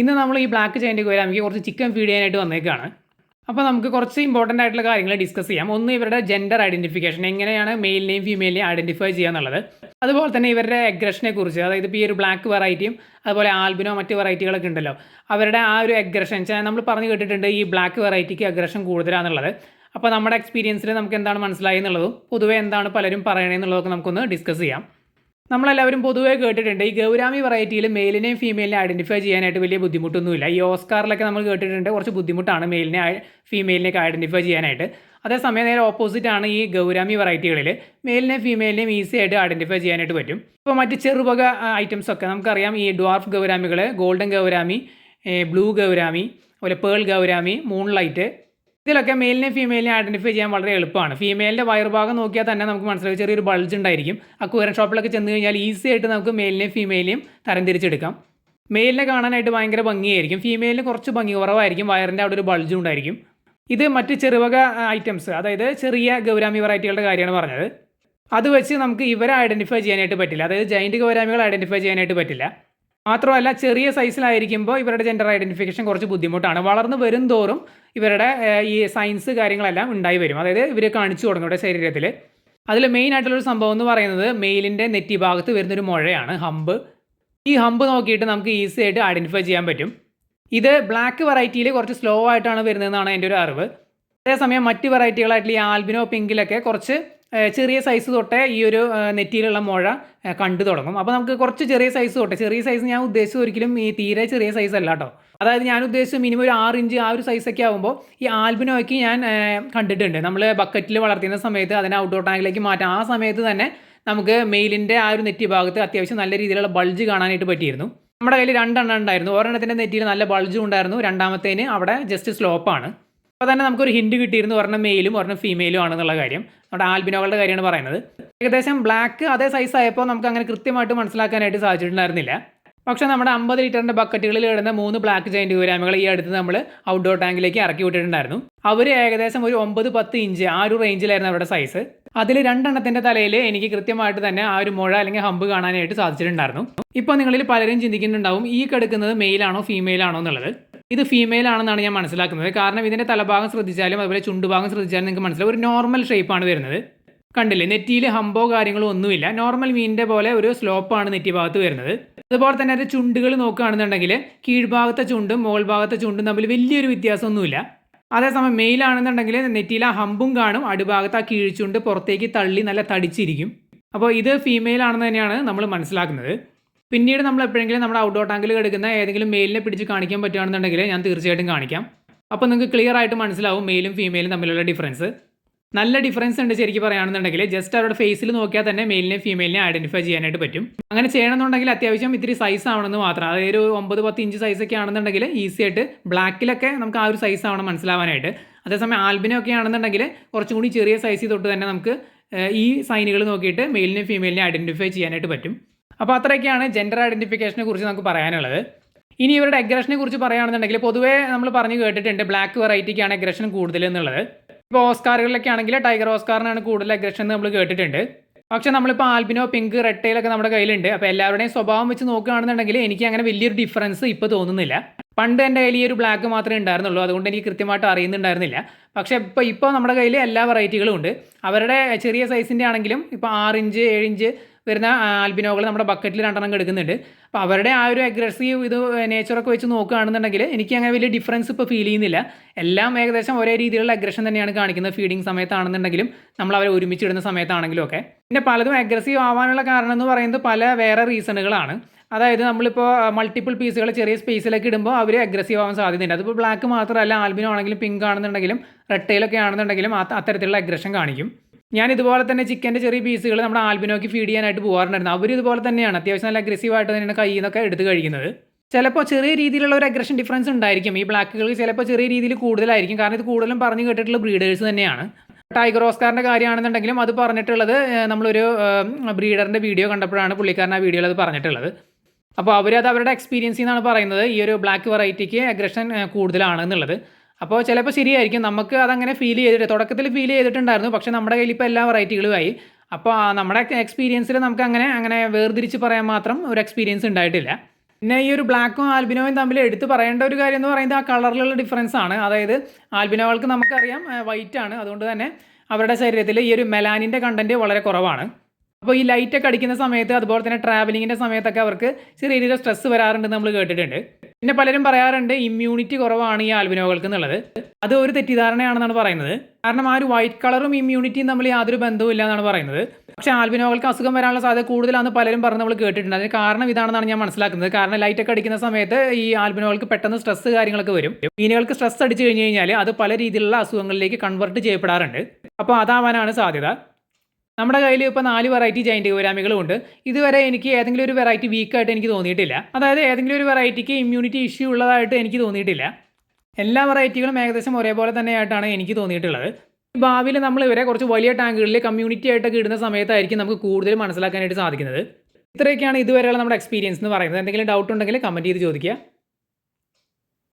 ഇന്ന് നമ്മൾ ഈ ബ്ലാക്ക് ചൈന്റെ കോരാമിക്ക് കുറച്ച് ചിക്കൻ ഫീഡ് ചെയ്യാനായിട്ട് വന്നേക്കാണ്. അപ്പോൾ നമുക്ക് കുറച്ച് ഇമ്പോർട്ടന്റ് ആയിട്ടുള്ള കാര്യങ്ങൾ ഡിസ്കസ് ചെയ്യാം. ഒന്ന് ഇവരുടെ ജെൻഡർ ഐഡന്റിഫിക്കേഷൻ എങ്ങനെയാണ് മെയിലിനെയും ഫീമെയിലിനെയും ഐഡന്റിഫൈ ചെയ്യുക എന്നുള്ളത്. അതുപോലെ തന്നെ ഇവരുടെ അഗ്രഷനെ കുറിച്ച് അതായത് ഇപ്പോൾ ഈ ഒരു ബ്ലാക്ക് വെറൈറ്റിയും അതുപോലെ ആൽബിനോ മറ്റ് വെറൈറ്റികളൊക്കെ ഉണ്ടല്ലോ. അവരുടെ ആ ഒരു എഗ്രഷൻ നമ്മൾ പറഞ്ഞു കേട്ടിട്ടുണ്ട് ഈ ബ്ലാക്ക് വെറൈറ്റിക്ക് അഗ്രഷൻ കൂടുതലാണെന്നുള്ളത് അപ്പോൾ നമ്മുടെ എക്സ്പീരിയൻസിൽ നമുക്ക് എന്താണ് മനസ്സിലായി എന്നുള്ളതും പൊതുവേ എന്താണ് പലരും പറയണതെന്നുള്ളതൊക്കെ നമുക്കൊന്ന് ഡിസ്കസ് ചെയ്യാം. നമ്മളെല്ലാവരും പൊതുവേ കേട്ടിട്ടുണ്ട് ഈ ഗൗരാമി വെറൈറ്റിയിൽ മെയിലിനെയും ഫീമെയിലിനെ ഐഡന്റിഫൈ ചെയ്യാനായിട്ട് വലിയ ബുദ്ധിമുട്ടൊന്നുമില്ല. ഈ ഓസ്കാറിലൊക്കെ നമ്മൾ കേട്ടിട്ടുണ്ട് കുറച്ച് ബുദ്ധിമുട്ടാണ് മെയിലിനെ ഫീമെയിലിനെയൊക്കെ ഐഡന്റിഫൈ ചെയ്യാനായിട്ട്. അതേസമയം നേരെ ഓപ്പോസിറ്റ് ആണ് ഈ ഗൗരാമി വെറൈറ്റികളിൽ മെയിലിനെയും ഫീമെയിലിനെയും ഈസി ആയിട്ട് ഐഡന്റിഫൈ ചെയ്യാനായിട്ട് പറ്റും. ഇപ്പോൾ മറ്റ് ചെറുവക ഐറ്റംസ് ഒക്കെ നമുക്കറിയാം. ഈ ഡ്വാർഫ് ഗൗരാമികൾ ഗോൾഡൻ ഗൗരാമി ബ്ലൂ ഗൗരാമി അതുപോലെ പേൾ ഗൗരാമി മൂൺലൈറ്റ് ഇതിലൊക്കെ മെയിലിനെ ഫീമെയിലിനെ ഐഡന്റിഫൈ ചെയ്യാൻ വളരെ എളുപ്പമാണ്. ഫീമെയിലിന്റെ വയറുഭാഗം നോക്കിയാൽ തന്നെ നമുക്ക് മനസ്സിലാക്കി ചെറിയൊരു ബൾജ് ഉണ്ടായിരിക്കും. അക്വേറിയം ഷോപ്പിലൊക്കെ ചെന്ന് കഴിഞ്ഞാൽ ഈസി ആയിട്ട് നമുക്ക് മെയിലിനെയും ഫീമെയിലിനെയും തരംതിരിച്ചെടുക്കാം. മെയിലിനെ കാണാനായിട്ട് ഭയങ്കര ഭംഗിയായിരിക്കും. ഫീമെയിലിന് കുറച്ച് ഭംഗി കുറവായിരിക്കും. വയറിന്റെ അവിടെ ഒരു ബൾജും ഉണ്ടായിരിക്കും. ഇത് മറ്റ് ചെറുവക ഐറ്റംസ് അതായത് ചെറിയ ഗൗരാമി വെറൈറ്റികളുടെ കാര്യമാണ് പറഞ്ഞത്. അത് വെച്ച് നമുക്ക് ഇവരെ ഐഡന്റിഫൈ ചെയ്യാനായിട്ട് പറ്റില്ല. അതായത് ജൈന്റ് ഗൗരാമികൾ ഐഡന്റിഫൈ ചെയ്യാനായിട്ട് പറ്റില്ല. മാത്രമല്ല ചെറിയ സൈസിലായിരിക്കുമ്പോൾ ഇവരുടെ ജെൻഡർ ഐഡന്റിഫിക്കേഷൻ കുറച്ച് ബുദ്ധിമുട്ടാണ്. വളർന്നു വരും തോറും ഇവരുടെ ഈ സയൻസ് കാര്യങ്ങളെല്ലാം ഉണ്ടായി വരും. അതായത് ഇവർ കാണിച്ചു തുടങ്ങും ഇവിടെ ശരീരത്തിൽ അതിൽ മെയിൻ ആയിട്ടുള്ളൊരു സംഭവം എന്ന് പറയുന്നത് മെയിലിന്റെ നെറ്റി ഭാഗത്ത് വരുന്നൊരു മുഴയാണ് ഹമ്പ് ഈ ഹമ്പ് നോക്കിയിട്ട് നമുക്ക് ഈസി ആയിട്ട് ഐഡന്റിഫൈ ചെയ്യാൻ പറ്റും. ഇത് ബ്ലാക്ക് വെറൈറ്റിയിൽ കുറച്ച് സ്ലോ ആയിട്ടാണ് വരുന്നതെന്നാണ് എന്റെ ഒരു അറിവ്. അതേസമയം മറ്റ് വെറൈറ്റികളായിട്ടുള്ള ഈ ആൽബിനോ പിങ്കിലൊക്കെ കുറച്ച് ചെറിയ സൈസ് തൊട്ടേ ഈ ഒരു നെറ്റിയിലുള്ള മുഴ കണ്ടു തുടങ്ങും. അപ്പോൾ നമുക്ക് കുറച്ച് ചെറിയ സൈസ് തൊട്ടേ ചെറിയ സൈസ് ഞാൻ ഉദ്ദേശിച്ചത് ഒരിക്കലും ഈ തീരെ ചെറിയ സൈസ് അല്ല കേട്ടോ അതായത് ഞാൻ ഉദ്ദേശിച്ചത് മിനിമം ഒരു ആറ് ഇഞ്ച് ആ ഒരു സൈസൊക്കെ ആകുമ്പോൾ ഈ ആൽബിനോയ്ക്ക് ഞാൻ കണ്ടിട്ടുണ്ട്. നമ്മൾ ബക്കറ്റിൽ വളർത്തുന്ന സമയത്ത് അതിനെ ഔട്ട്ഡോർ ടാങ്കിലേക്ക് മാറ്റാം ആ സമയത്ത് തന്നെ നമുക്ക് മെയിലിന്റെ ആ ഒരു നെറ്റി ഭാഗത്ത് അത്യാവശ്യം നല്ല രീതിയിലുള്ള ബൾജ് കാണാനായിട്ട് പറ്റിയിരുന്നു. നമ്മുടെ കയ്യിൽ രണ്ടെണ്ണം ഉണ്ടായിരുന്നു. ഒരെണ്ണത്തിന്റെ നെറ്റിയിൽ നല്ല ബൾജും ഉണ്ടായിരുന്നു. രണ്ടാമത്തേന് അവിടെ ജസ്റ്റ് സ്ലോപ്പാണ് അപ്പോൾ തന്നെ നമുക്കൊരു ഹിൻഡ് കിട്ടിയിരുന്നു ഒരെണ്ണം മെയിലും ഒരെണ്ണം ഫീമെയിലും ആണെന്നുള്ള കാര്യം. നമ്മുടെ ആൽബിനോകളുടെ കാര്യമാണ് പറയുന്നത്. ഏകദേശം ബ്ലാക്ക് അതേ സൈസ് ആയപ്പോൾ നമുക്ക് അങ്ങനെ കൃത്യമായിട്ട് മനസ്സിലാക്കാനായിട്ട് സാധിച്ചിട്ടുണ്ടായിരുന്നില്ല. പക്ഷേ നമ്മുടെ അമ്പത് ലിറ്ററിന്റെ ബക്കറ്റുകളിൽ ഇടുന്ന മൂന്ന് ബ്ലാക്ക് ജൈന്റ് ഗുരാമികൾ ഈ അടുത്ത് നമ്മൾ ഔട്ട്ഡോർ ടാങ്കിലേക്ക് ഇറക്കി വിട്ടിട്ടുണ്ടായിരുന്നു. അവർ ഏകദേശം ഒരു ഒമ്പത് പത്ത് ഇഞ്ച് ആ ഒരു റേഞ്ചിലായിരുന്നു അവരുടെ സൈസ് അതിൽ രണ്ടെണ്ണത്തിന്റെ തലയിൽ എനിക്ക് കൃത്യമായിട്ട് തന്നെ ആ ഒരു മുഴ അല്ലെങ്കിൽ ഹമ്പ് കാണാനായിട്ട് സാധിച്ചിട്ടുണ്ടായിരുന്നു. ഇപ്പോൾ നിങ്ങളിൽ പലരും ചിന്തിക്കുന്നുണ്ടാവും ഈ കിടക്കുന്നത് മെയിലാണോ ഫീമെയിലാണോ എന്നുള്ളത്. ഇത് ഫീമെയിൽ ആണെന്നാണ് ഞാൻ മനസ്സിലാക്കുന്നത്. കാരണം ഇതിന്റെ തലഭാഗം ശ്രദ്ധിച്ചാലും അതുപോലെ ചുണ്ടുഭാഗം ശ്രദ്ധിച്ചാലും നിങ്ങൾക്ക് മനസ്സിലാവും. ഒരു നോർമൽ ഷേപ്പാണ് വരുന്നത്. കണ്ടില്ലേ? നെറ്റിയിൽ ഹംബോ കാര്യങ്ങളോ ഒന്നുമില്ല. നോർമൽ മീനിന്റെ പോലെ ഒരു സ്ലോപ്പാണ് നെറ്റി ഭാഗത്ത് വരുന്നത്. അതുപോലെ തന്നെ അതിന്റെ ചുണ്ടുകൾ നോക്കുകയാണെന്നുണ്ടെങ്കിൽ കീഴ്ഭാഗത്തെ ചുണ്ടും മോൾ ഭാഗത്തെ ചുണ്ടും തമ്മിൽ വലിയൊരു വ്യത്യാസമൊന്നുമില്ല. അതേസമയം മെയിലാണെന്നുണ്ടെങ്കിൽ നെറ്റിയിൽ ആ ഹമ്പും കാണും. അടിഭാഗത്ത് ആ കീഴ്ചുണ്ട് പുറത്തേക്ക് തള്ളി നല്ല തടിച്ചിരിക്കും. അപ്പോൾ ഇത് ഫീമെയിൽ ആണെന്ന് തന്നെയാണ് നമ്മൾ മനസ്സിലാക്കുന്നത്. പിന്നീട് നമ്മൾ എപ്പോഴെങ്കിലും നമ്മുടെ ഔട്ട്ഡോർ ടാങ്കിൽ കിടക്കുന്ന ഏതെങ്കിലും മെയിലിനെ പിടിച്ച് കാണിക്കാൻ പറ്റുകയാണെന്നുണ്ടെങ്കിൽ ഞാൻ തീർച്ചയായിട്ടും കാണിക്കാം. അപ്പോൾ നിങ്ങൾക്ക് ക്ലിയർ ആയിട്ട് മനസ്സിലാവും മെയിലും ഫീമെയിലും തമ്മിലുള്ള ഡിഫറൻസ് നല്ല ഡിഫറൻസ് ഉണ്ട് ശരിക്കും പറയുകയാണെന്നുണ്ടെങ്കിൽ ജസ്റ്റ് അവരുടെ ഫേസിൽ നോക്കിയാൽ തന്നെ മെയിലിനെ ഫീമെയിലിനെ ഐഡന്റിഫൈ ചെയ്യാനായിട്ട് പറ്റും. അങ്ങനെ ചെയ്യണമെന്നുണ്ടെങ്കിൽ അത്യാവശ്യം ഇത്തിരി സൈസ് ആവണമെന്ന് മാത്രം. അതായത് ഒരു ഒമ്പത് പത്ത് ഇഞ്ച് സൈസൊക്കെ ആണെന്നുണ്ടെങ്കിൽ ഈസി ആയിട്ട് ബ്ലാക്കിലൊക്കെ നമുക്ക് ആ ഒരു സൈസ് ആവണം മനസ്സിലാവാനായിട്ട്. അതേസമയം ആൽബിനൊക്കെ ആണെന്നുണ്ടെങ്കിൽ കുറച്ചും കൂടി ചെറിയ സൈസിൽ തൊട്ട് തന്നെ നമുക്ക് ഈ സൈനുകൾ നോക്കിയിട്ട് മെയിലിനെ ഫീമെയിലിനെ ഐഡന്റിഫൈ ചെയ്യാനായിട്ട് പറ്റും. അപ്പോൾ അത്രയൊക്കെയാണ് ജെൻഡർ ഐഡന്റിഫിക്കേഷനെ കുറിച്ച് നമുക്ക് പറയാനുള്ളത്. ഇനി ഇവരുടെ അഗ്രഷനെ കുറിച്ച് പറയുകയാണെന്നുണ്ടെങ്കിൽ പൊതുവേ നമ്മൾ പറഞ്ഞു കേട്ടിട്ടുണ്ട് ബ്ലാക്ക് വെറൈറ്റിക്കാണ് അഗ്രഷൻ കൂടുതൽ എന്നുള്ളത്. ഇപ്പോൾ ഓസ്കാറുകളിലൊക്കെ ആണെങ്കിൽ ടൈഗർ ഓസ്കാറിനാണ് കൂടുതൽ അഗ്രഷൻ നമ്മൾ കേട്ടിട്ടുണ്ട്. പക്ഷെ നമ്മളിപ്പോൾ ആൽബിനോ പിങ്ക് റെഡ് ടൈലൊക്കെ നമ്മുടെ കയ്യിലുണ്ട്. അപ്പോൾ എല്ലാവരുടെയും സ്വഭാവം വെച്ച് നോക്കുകയാണെന്നുണ്ടെങ്കിൽ എനിക്ക് അങ്ങനെ വലിയൊരു ഡിഫറൻസ് ഇപ്പോൾ തോന്നുന്നില്ല. പണ്ട് എന്റെ കയ്യിൽ ഈ ഒരു ബ്ലാക്ക് മാത്രമേ ഉണ്ടായിരുന്നുള്ളൂ. അതുകൊണ്ട് എനിക്ക് കൃത്യമായിട്ട് അറിയുന്നുണ്ടായിരുന്നില്ല. പക്ഷേ ഇപ്പോൾ ഇപ്പോൾ നമ്മുടെ കയ്യിൽ എല്ലാ വെറൈറ്റികളും ഉണ്ട്. അവരുടെ ചെറിയ സൈസിന്റെ ആണെങ്കിലും ഇപ്പോൾ ആറ് ഇഞ്ച് ഇഞ്ച് വരുന്ന ആൽബിനോകൾ നമ്മുടെ ബക്കറ്റിൽ രണ്ടെണ്ണം എടുക്കുന്നുണ്ട്. അപ്പോൾ അവരുടെ ആ ഒരു അഗ്രസീവ് ഇത് നേച്ചറൊക്കെ വെച്ച് നോക്കുകയാണെന്നുണ്ടെങ്കിൽ എനിക്ക് അങ്ങനെ വലിയ ഡിഫറൻസ് ഇപ്പോൾ ഫീൽ ചെയ്യുന്നില്ല. എല്ലാം ഏകദേശം ഒരേ രീതിയിലുള്ള അഗ്രഷൻ തന്നെയാണ് കാണിക്കുന്നത് ഫീഡിങ് സമയത്താണെന്നുണ്ടെങ്കിലും നമ്മൾ അവരെ ഒരുമിച്ചിടുന്ന സമയത്താണെങ്കിലും ഒക്കെ. പിന്നെ പലതും അഗ്രസീവ് ആവാനുള്ള കാരണം എന്ന് പറയുന്നത് പല വേറെ റീസണുകളാണ് അതായത് നമ്മളിപ്പോൾ മൾട്ടിപ്പിൾ പീസുകൾ ചെറിയ സ്പേസിലേക്ക് ഇടുമ്പോൾ അവർ അഗ്രസീവ് ആവാൻ സാധ്യതയുണ്ട്. അതിപ്പോൾ ബ്ലാക്ക് മാത്രമല്ല ആൽബിനോ ആണെങ്കിലും പിങ്ക് ആണെന്നുണ്ടെങ്കിലും റെഡ് ടൈലൊക്കെ ആണെന്നുണ്ടെങ്കിലും അത്തരത്തിലുള്ള അഗ്രഷൻ കാണിക്കും. ഞാൻ ഇതുപോലെ തന്നെ ചിക്കന്റെ ചെറിയ പീസുകൾ നമ്മുടെ ആൽബിനോക്ക് ഫീഡ് ചെയ്യാനായിട്ട് പോകാറുണ്ടായിരുന്നു അവർ ഇതുപോലെ തന്നെയാണ്. അത്യാവശ്യം നല്ല അഗ്രസീവായിട്ട് തന്നെയാണ് കയ്യിൽ നിന്നൊക്കെ എടുത്ത് കഴിക്കുന്നത്. ചിലപ്പോൾ ചെറിയ രീതിയിലുള്ള ഒരു അഗ്രഷൻ ഡിഫറൻസ് ഉണ്ടായിരിക്കും. ഈ ബ്ലാക്കുകൾക്ക് ചിലപ്പോൾ ചെറിയ രീതിയിൽ കൂടുതലായിരിക്കും. കാരണം ഇത് കൂടുതലും പറഞ്ഞു കേട്ടിട്ടുള്ള ബ്രീഡേഴ്സ് തന്നെയാണ്. ടൈഗർ ഓസ്കാറിന്റെ കാര്യമാണെന്നുണ്ടെങ്കിലും അത് പറഞ്ഞിട്ടുള്ളത് നമ്മളൊരു ബ്രീഡറിന്റെ വീഡിയോ കണ്ടപ്പോഴാണ് പുള്ളിക്കാരൻ ആ വീഡിയോയിൽ അത് പറഞ്ഞിട്ടുള്ളത്. അപ്പോൾ അവരത് അവരുടെ എക്സ്പീരിയൻസിൽ നിന്നാണ് പറയുന്നത്. ഈ ഒരു ബ്ലാക്ക് വെറൈറ്റിക്ക് അഗ്രഷൻ കൂടുതലാണ് എന്നുള്ളത്. അപ്പോൾ ചിലപ്പോൾ ശരിയായിരിക്കും. നമുക്ക് അതങ്ങനെ ഫീൽ ചെയ്തിട്ട് തുടക്കത്തിൽ ഫീൽ ചെയ്തിട്ടുണ്ടായിരുന്നു. പക്ഷേ നമ്മുടെ കയ്യിൽ ഇപ്പോൾ എല്ലാ വെറൈറ്റികളുമായി അപ്പോൾ നമ്മുടെ എക്സ്പീരിയൻസിൽ നമുക്ക് അങ്ങനെ അങ്ങനെ വേർതിരിച്ച് പറയാൻ മാത്രം ഒരു എക്സ്പീരിയൻസ് ഉണ്ടായിട്ടില്ല. പിന്നെ ഈ ഒരു ബ്ലാക്കും ആൽബിനോയും തമ്മിൽ എടുത്ത് പറയേണ്ട ഒരു കാര്യം എന്ന് പറയുന്നത് ആ കളറിലുള്ള ഡിഫറൻസ് ആണ്. അതായത് ആൽബിനോകൾക്ക് നമുക്കറിയാം വൈറ്റ് ആണ്. അതുകൊണ്ട് തന്നെ അവരുടെ ശരീരത്തിൽ ഈ ഒരു മെലാനിന്റെ കണ്ടന്റ് വളരെ കുറവാണ്. അപ്പോൾ ഈ ലൈറ്റൊക്കെ അടിക്കുന്ന സമയത്ത് അതുപോലെ തന്നെ ട്രാവലിങ്ങിന്റെ സമയത്തൊക്കെ അവർക്ക് ചെറിയ രീതിയിൽ സ്ട്രെസ് വരാറുണ്ടെന്ന് നമ്മൾ കേട്ടിട്ടുണ്ട്. പിന്നെ പലരും പറയാറുണ്ട് ഇമ്മ്യൂണിറ്റി കുറവാണ് ഈ ആൽബിനോകൾക്ക് എന്നുള്ളത്. അത് ഒരു തെറ്റിദ്ധാരണയാണെന്നാണ് പറയുന്നത്. കാരണം ആ ഒരു വൈറ്റ് കളറും ഇമ്മ്യൂണിറ്റിയും തമ്മിൽ യാതൊരു ബന്ധവും ഇല്ല എന്നാണ് പറയുന്നത്. പക്ഷെ ആൽബിനോകൾക്ക് അസുഖം വരാനുള്ള സാധ്യത കൂടുതലാണ് പലരും പറഞ്ഞ് നമ്മൾ കേട്ടിട്ടുണ്ട്. അതിന് കാരണം ഇതാണെന്നാണ് ഞാൻ മനസ്സിലാക്കുന്നത്. കാരണം ലൈറ്റൊക്കെ അടിക്കുന്ന സമയത്ത് ഈ ആൽബിനോകൾക്ക് പെട്ടെന്ന് സ്ട്രെസ് കാര്യങ്ങളൊക്കെ വരും. മീനുകൾക്ക് സ്ട്രെസ് അടിച്ചു കഴിഞ്ഞ് കഴിഞ്ഞാൽ അത് പല രീതിയിലുള്ള അസുഖങ്ങളിലേക്ക് കൺവെർട്ട് ചെയ്യപ്പെടാറുണ്ട്. അപ്പോൾ അതാവാനാണ് സാധ്യത. നമ്മുടെ കയ്യിൽ ഇപ്പോൾ നാല് വെറൈറ്റി ജൈന്റ് ഗോരാമികളും ഉണ്ട്. ഇതുവരെ എനിക്ക് ഏതെങ്കിലും ഒരു വെറൈറ്റി വീക്കായിട്ട് എനിക്ക് തോന്നിയിട്ടില്ല. അതായത് ഏതെങ്കിലും ഒരു വെറൈറ്റിക്ക് ഇമ്മ്യൂണിറ്റി ഇഷ്യൂ ഉള്ളതായിട്ട് എനിക്ക് തോന്നിയിട്ടില്ല. എല്ലാ വെറൈറ്റികളും ഏകദേശം ഒരേപോലെ തന്നെയായിട്ടാണ് എനിക്ക് തോന്നിയിട്ടുള്ളത്. ഭാവിയിൽ നമ്മൾ ഇവരെ കുറച്ച് വലിയ ടാങ്കുകളിൽ കമ്മ്യൂണിറ്റി ആയിട്ടൊക്കെ ഇടുന്ന സമയത്തായിരിക്കും നമുക്ക് കൂടുതൽ മനസ്സിലാക്കാനായിട്ട് സാധിക്കുന്നത്. ഇത്രയൊക്കെയാണ് ഇതുവരെയുള്ള നമ്മുടെ എക്സ്പീരിയൻസ് എന്ന് പറയുന്നത്. എന്തെങ്കിലും ഡൗട്ട് ഉണ്ടെങ്കിൽ കമന്റ് ചെയ്ത് ചോദിക്കുക.